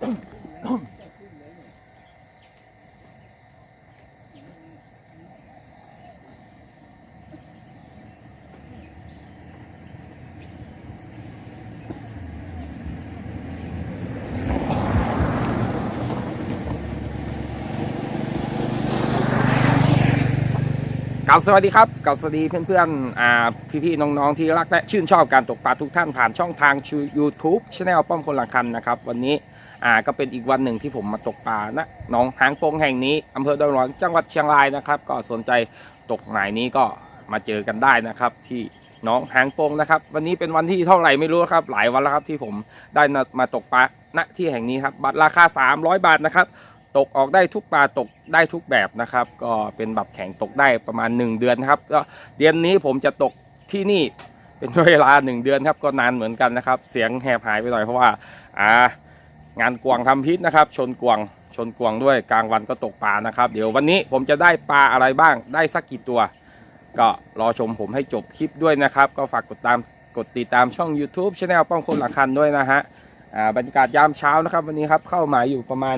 กับสวัสดีครับกับสวัสดีเพื่อนๆอ่าพี่ๆน้องๆที่รักและชื่นชอบการตกปลาทุกท่านผ่านช่องทางชู YouTube ช anel ป้อมคนหลังคันนะครับ วันนี้ อ่าก็เป็นอีกวันหนึ่งที่ผมมาตกปลานะหน้องหางโปงแห่งนี้อำเภอดอนหลวงจังหวัดเชียงรายนะครับ ก็สนใจตกหมายนี้ก็มาเจอกันได้นะครับ ที่หน้องหางโปงนะครับ วันนี้เป็นวันที่เท่าไหร่ไม่รู้ครับ หลายวันแล้วครับที่ผมได้มาตกปลาณที่แห่งนี้ครับบัตรราคา 300 บาทนะครับตกออกได้ทุกปลาตกได้ทุกแบบนะครับ ก็เป็นบัตรแข่งตกได้ประมาณ 1 เดือนนะครับก็เดือนนี้ผมจะตกที่นี่เป็นเวลา 1 เดือนครับก็นานเหมือนกันนะครับ เสียงแหบหายไปหน่อยเพราะว่าอ่า งานกวางทำพิษนะครับ ชนกวางชนกวางด้วยกลางวันก็ตกปลานะครับ เดี๋ยววันนี้ผมจะได้ปลาอะไรบ้างได้สักกี่ตัว ก็รอชมผมให้จบคลิปด้วยนะครับ ก็ฝากกดตามกดติดตามช่อง YouTube c h anel ป้องคนหลักคันด้วยนะฮะอ่าบรรยากาศยามเช้านะครับ วันนี้ครับเข้ามาอยู่ประมาณ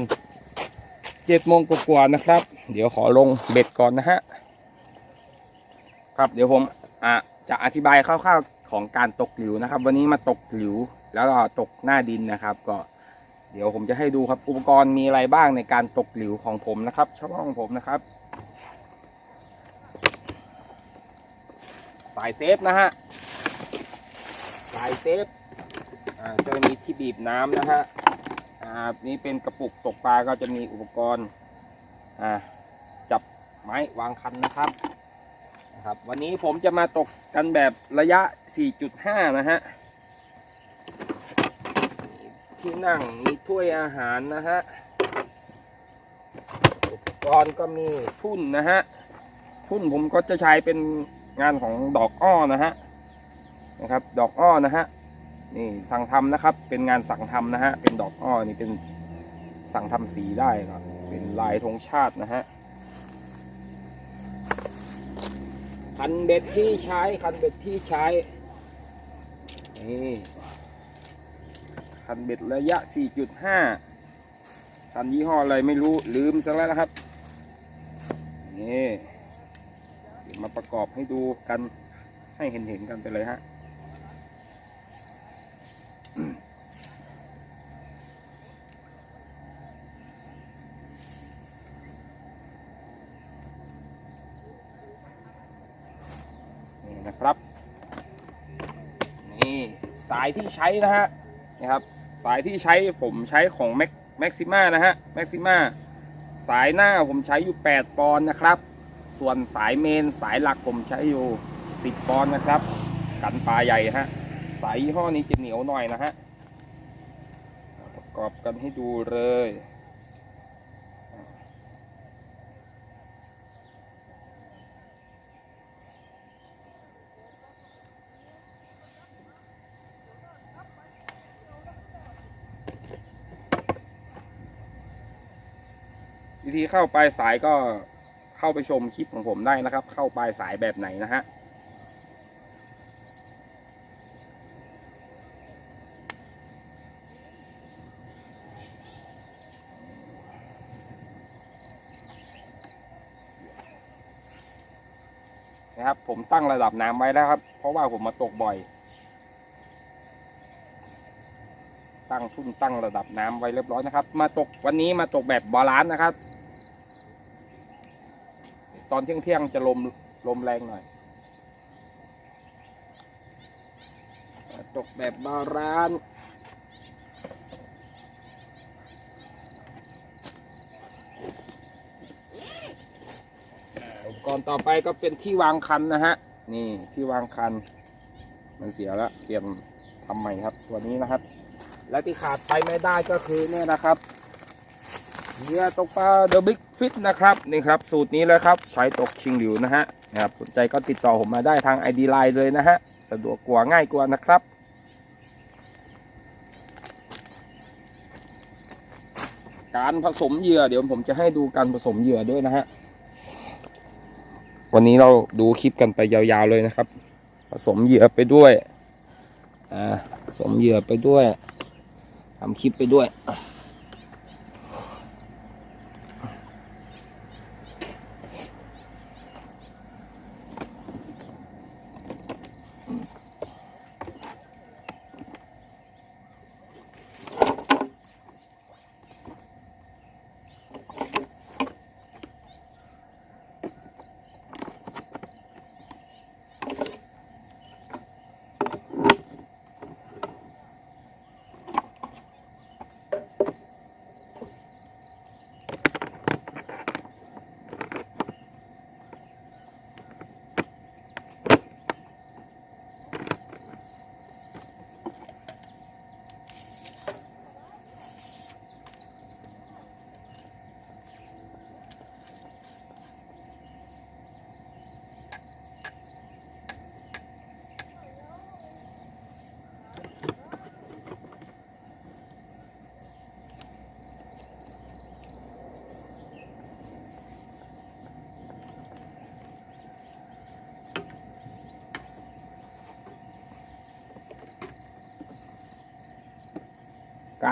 เจ็ดโมงกว่าๆนะครับ เดี๋ยวขอลงเบ็ดก่อนนะฮะครับเดี๋ยวผมอะจะอธิบายคร่าวๆของการตกหลิวนะครับ วันนี้มาตกหลิวแล้วก็ตกหน้าดินนะครับ ก็ เดี๋ยวผมจะให้ดูครับ อุปกรณ์มีอะไรบ้างในการตกหลิวของผมนะครับ ช่องของผมนะครับ สายเซฟนะฮะ สายเซฟจะมีที่บีบน้ำนะฮะนี่เป็นกระปุกตกปลาก็จะมีอุปกรณ์จับไม้วางคันนะครับนะครับ วันนี้ผมจะมาตกกันแบบระยะ 4.5 นะฮะ ที่นั่งมีถ้วยอาหารนะฮะอุปกรณ์ก็มีทุ่นนะฮะทุ่นผมก็จะใช้เป็นงานของดอกอ้อนะฮะนะครับ ดอกอ้อนะฮะนี่สั่งทำนะครับ เป็นงานสั่งทำนะฮะเป็นดอกอ้อนี่เป็นสั่งทำสีได้ครับเป็นลายธงชาตินะฮะคันเบ็ดที่ใช้คันเบ็ดที่ใช้นี่ คันเบ็ดระยะ 4.5 คันยี่ห้ออะไรไม่รู้ลืมซะแล้วนะครับ นี่เดี๋ยวมาประกอบให้ดูกันให้เห็นเห็นๆกันไปเลยฮะนี่นะครับ นี่สายที่ใช้นะฮะนี่ครับ สายที่ใช้ผมใช้ของแม็กแม็กซิม่านะฮะแม็กซิม่าสายหน้าผมใช้อยู่ 8 ปอนด์นะครับ ส่วนสายเมนสายหลักผมใช้อยู่ 10 ปอนด์นะครับ กันปลาใหญ่ฮะสายยี่ห้อนี้จะเหนียวหน่อยนะฮะประกอบกันให้ดูเลย วิธีเข้าปลายสายก็เข้าไปชมคลิปของผมได้นะครับ เข้าปลายสายแบบไหนนะฮะนะครับผมตั้งระดับน้ำไว้แล้วครับ เพราะว่าผมมาตกบ่อย ตั้งทุ่นตั้งระดับน้ำไว้เรียบร้อยนะครับ มาตกวันนี้มาตกแบบบาลานซ์นะครับ ตอนเที่ยงเที่ยงๆจะลมลมแรงหน่อยตกแบบบาลานซ์อุปกรณ์ต่อไปก็เป็นที่วางคันนะฮะ นี่ที่วางคัน มันเสียแล้วเปลี่ยนทำใหม่ครับ ตัวนี้นะครับ และที่ขาดไปไม่ได้ก็คือเนี่ยนะครับ เรือตกปลาเดอะบิ๊กฟิตนะครับนี่ครับสูตรนี้เลยครับใช้ตกชิงหลิวนะฮะนะครับสนใจก็ติดต่อผมมาได้ทาง ID Line เลยนะฮะสะดวกกว่าง่ายกว่านะครับการผสมเหยื่อเดี๋ยวผมจะให้ดูการผสมเหยื่อด้วยนะฮะ วันนี้เราดูคลิปกันไปยาวๆเลยนะครับ ผสมเหยื่อไปด้วย อ่า ผสมเหยื่อไปด้วยทำคลิปไปด้วย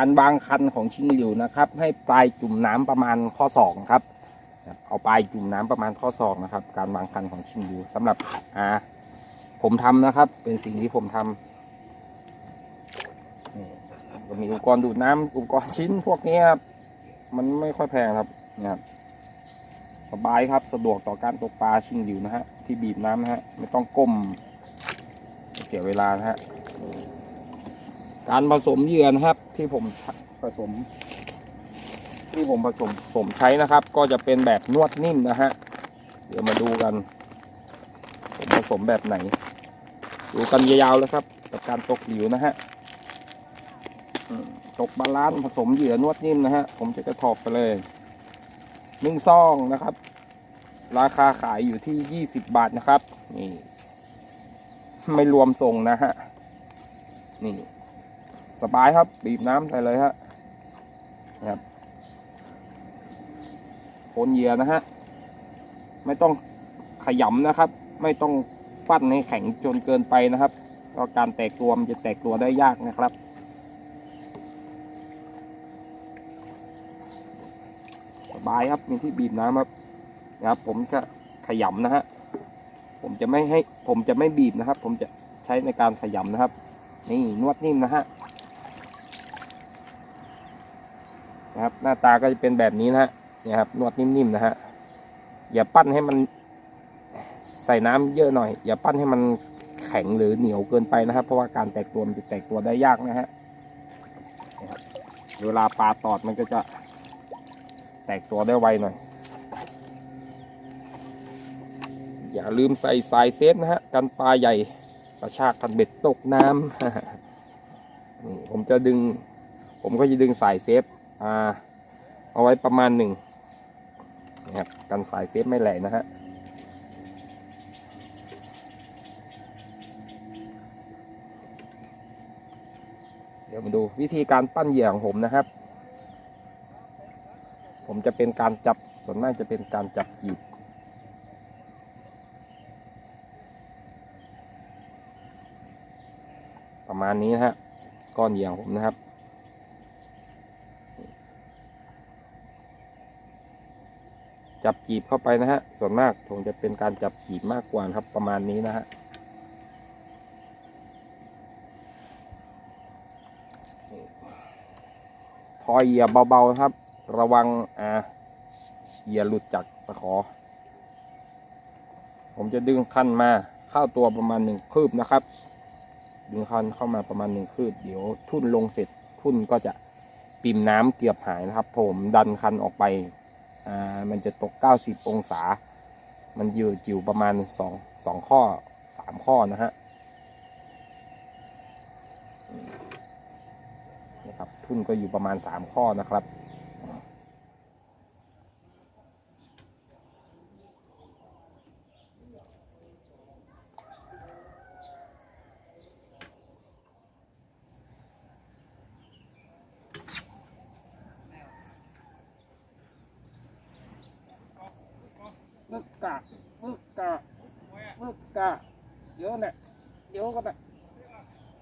การวางคันของชิงหลิวนะครับ ให้ปลายจุ่มน้ำประมาณข้อศอกครับ เอาปลายจุ่มน้ำประมาณข้อศอกนะครับ การวางคันของชิงหลิวสำหรับอ่าผมทำนะครับ เป็นสิ่งที่ผมทำนี่ก็มีอุปกรณ์ดูดน้ำอุปกรณ์ชิ้นพวกนี้ครับมันไม่ค่อยแพงครับนะครับสบายครับสะดวกต่อการตกปลาชิงหลิวนะฮะที่บีบน้ำนะฮะไม่ต้องก้มเสียเวลานะฮะ การผสมเหยื่อนะครับที่ผมผสม ที่ผมผสมผมใช้นะครับ ก็จะเป็นแบบนวดนิ่มนะฮะเดี๋ยวมาดูกัน ผมผสมแบบไหน ดูกันยาวๆเลยครับ กับการตกหลิวนะฮะตกบาลานซ์ผสมเหยื่อนวดนิ่มนะฮะผมจะกระถอบไปเลยหนึ่งซองนะครับ ราคาขายอยู่ที่20บาทนะครับนี่ไม่รวมส่งนะฮะนี่ สบายครับบีบน้ำใส่เลยฮะนะครับโคนเหยื่อนะฮะไม่ต้องขยำนะครับ ไม่ต้องปั้นให้แข็งจนเกินไปนะครับเพราะการแตกตัวมันจะแตกตัวได้ยากนะครับสบายครับมีที่บีบน้ำครับนะครับ ผมจะขยำนะฮะผมจะไม่ให้ผมจะไม่บีบนะครับ ผมจะใช้ในการขยำนะครับ นี่นวดนิ่มนะฮะ นะครับ หน้าตาก็จะเป็นแบบนี้นะฮะเนี่ยครับนวดนิ่มๆนะฮะอย่าปั้นให้มันใส่น้ำเยอะหน่อย อย่าปั้นให้มันแข็งหรือเหนียวเกินไปนะครับ เพราะว่าการแตกตัวมันจะแตกตัวได้ยากนะฮะเวลาปลาตอดมันก็จะแตกตัวได้ไวหน่อย อย่าลืมใส่สายเซฟนะฮะ กันปลาใหญ่กระชากกันเบ็ดตกน้ำนี่ผมจะดึง ผมก็จะดึงสายเซฟ เอาไว้ประมาณหนึ่งนะครับกันสายเซไม่แหลกนะฮะเดี๋ยวมาดูวิธีการปั้นเหยื่อของผมนะครับ ผมจะเป็นการจับส่วนมากจะเป็นการจับจีบประมาณนี้นะฮะก้อนเหยื่อของผมนะครับ จับจีบเข้าไปนะฮะ ส่วนมากผมจะเป็นการจับจีบมากกว่านะครับประมาณนี้นะฮะทอยเหยียบเบาๆนะครับ ระวังอ่าเหยียหลุดจากตะขอ ผมจะดึงคันมาเข้าตัวประมาณหนึ่งคืบนะครับ ดึงคันเข้ามาประมาณหนึ่งคืบ เดี๋ยวทุ่นลงเสร็จทุ่นก็จะปิ่มน้ำเกือบหายนะครับ ผมดันคันออกไป อ่ามันจะตก 90 องศา มันอยู่จิ๋วประมาณ2 2ข้อ 3 ข้อนะฮะนะครับ ทุ่นก็อยู่ประมาณ 3 ข้อนะครับ มึกกะมึกกะมึกกะเยอะเนี่ยเยอะก็ได้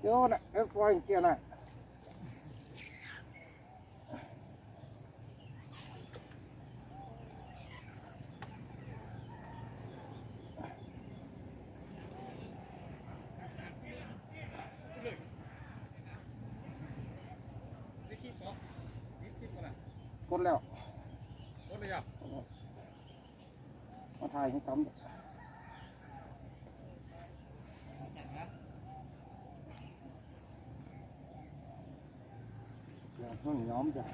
เยอะเนี่ยเอ้ยปล่อยเกี่ยวน่ะกดแล้วมา ถ่ายให้กำเดี๋ยวต้องย้อมจ้ะ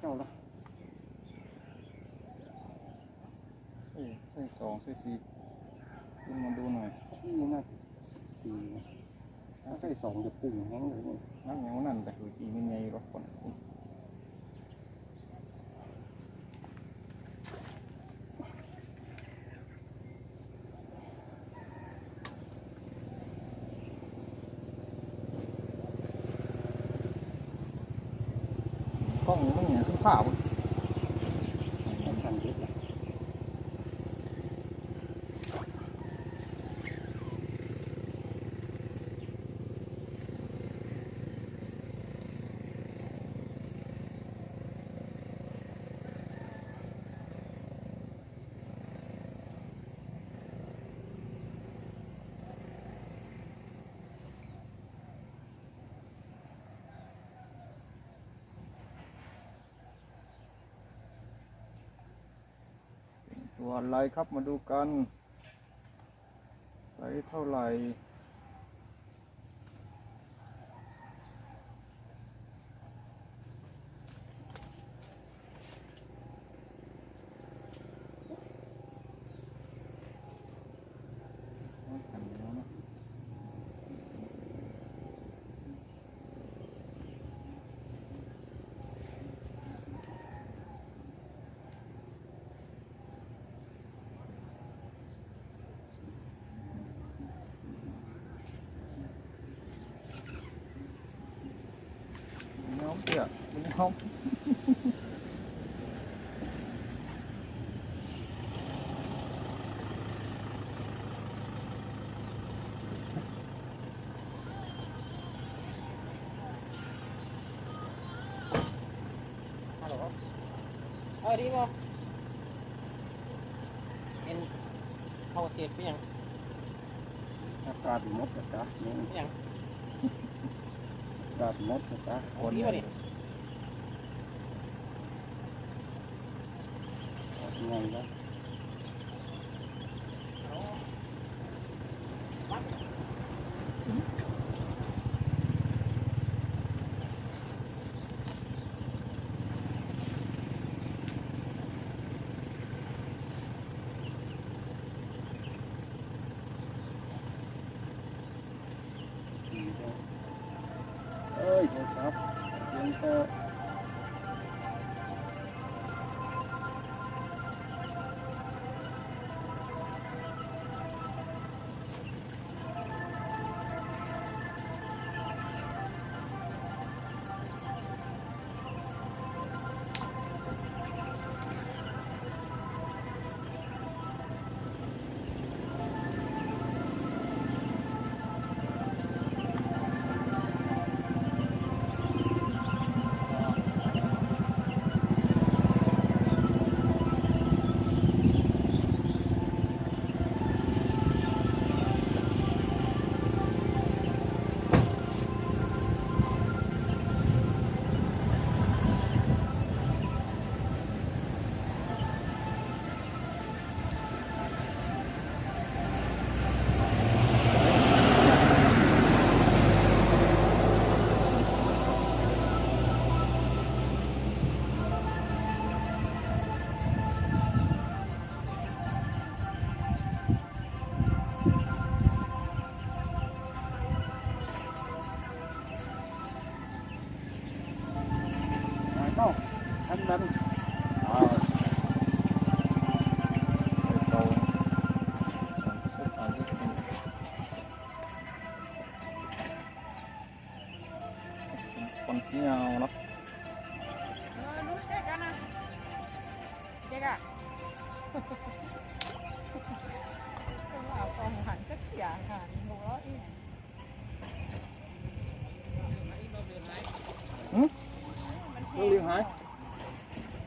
เจ้าละใช่ใช่สองใช่สี่ขึ้นมาดูหน่อยอีน่าจะสี่ถ้าใส่สองจะตึงแห้งเลยนี่นั่นอย่างนั้นแต่คืออีไม่ไงรอกคน กล้อง มันอย่างขึ้นข่าว ต้องชันเยอะเลย ตัวอะไรครับมาดูกันไซส์เท่าไหร่ น้อง เปียกน้องฮัลโหลเออดีบ่เอ็นเขาเสียไปยังอากาศหมดนะจ๊ะนี่ไปยัง อากาศหมดนะจ๊ะโอ้ดีบ่นี่ไงนะ เอ้ยโ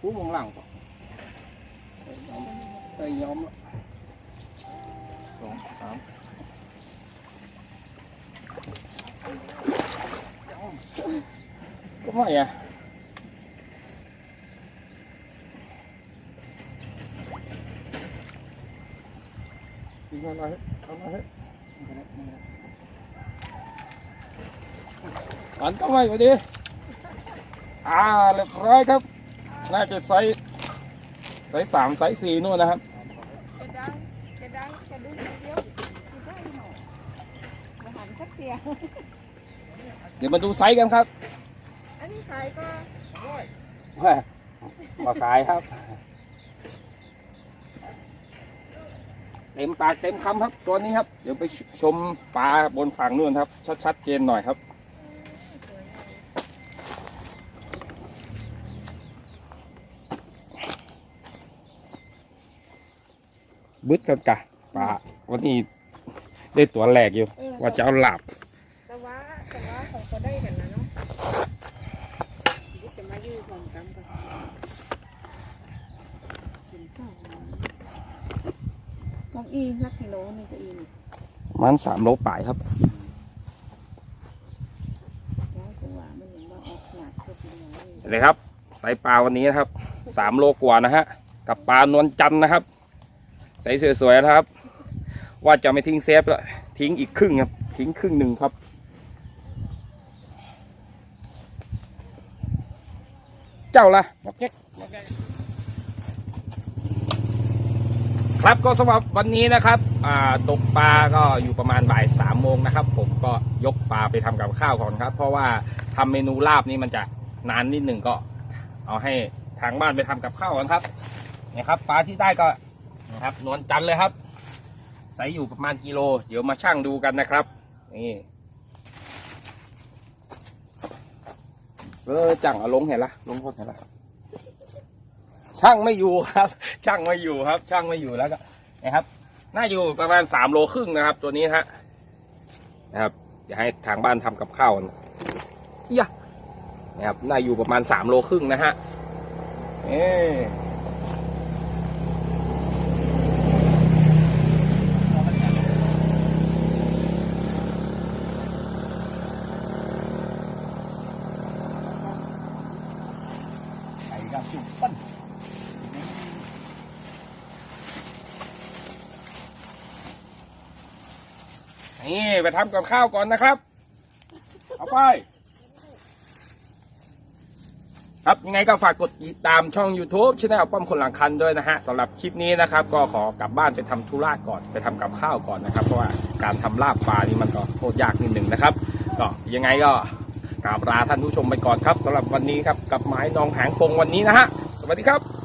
ผู้มองหลังปะใส่ย้อมละสองสามก็ไม่อะยิงมาห น่าจะไซส์ไซส์สามไซส์สี่นู่นนะครับ จะดังจะดังจะดูเดียวจะได้หมดมาหันสักเดียวเดี๋ยวมาดูไซส์กันครับอันนี้ขายก็แม่มาขายครับ เต็มปากเต็มคำครับตัวนี้ครับ เดี๋ยวไปชมปลาบนฝั่งนู่นครับ ชัดๆเจนหน่อยครับ บึดกันกะปลาวันนี้ได้ตัวแรกอยู่ เออ ว่าจะเอาหลับแต่ว่าแต่ว่าเขาก็ได้กันนะเนาะนี่จะมายืดความกำกันกินข้าวน้องอีสักกิโลนึงก็อีนี่มันสามโลป่ายครับแล้วจังหวะมันยังมาออกหนักก็กินน้อยเลยครับสายปลาวันนี้นะครับสามโลกว่านะฮะกับปลานวลจันทร์นะครับ ใส่สวยๆนะครับ ว่าจะไม่ทิ้งเซฟแล้วทิ้งอีกครึ่งครับ ทิ้งครึ่งหนึ่งครับ เจ้าละงอกแกงอกครับก็สำหรับวันนี้นะครับตกปลาก็อยู่ประมาณบ่ายสามโมงนะครับ ผมก็ยกปลาไปทำกับข้าวก่อนครับ เพราะว่าทำเมนูลาบนี่มันจะนานนิดหนึ่งก็ เอาให้ทางบ้านไปทำกับข้าวกันครับนี่ครับ ปลาที่ได้ก็ นะครับนวลจันทร์เลยครับใส่อยู่ประมาณกิโล เดี๋ยวมาชั่งดูกันนะครับนี่เออจังเอาลงเห็นละลงโคตรเห็นละช่างไม่อยู่ครับ ช่างไม่อยู่ครับ ช่างไม่อยู่แล้วก็นะครับ น่าอยู่ประมาณสามโลครึ่งนะครับ ตัวนี้ฮะนะครับเดี๋ยวให้ทางบ้านทำกับข้าวนเอียะนะครับน่าอยู่ประมาณสามโลครึ่งนะฮะเอ๊ไก่กับจุก ปั้นนี่ไปทำกับข้าวก่อนนะครับ เอาไป ครับยังไงก็ฝากกดติดตามช่อง YouTube ช anel ป้อมคนหลังคันด้วยนะฮะสำหรับคลิปนี้นะครับ ก็ขอกลับบ้านไปทำธุระก่อนไปทำกับข้าวก่อนนะครับ เพราะว่าการทำลาบปลานี่มันก็โคตรยากนิดหนึ่งนะครับ ก็ยังไงก็ กราบลาท่านผู้ชมไปก่อนครับสำหรับวันนี้ครับกับไม้นองหางปงวันนี้นะฮะสวัสดีครับ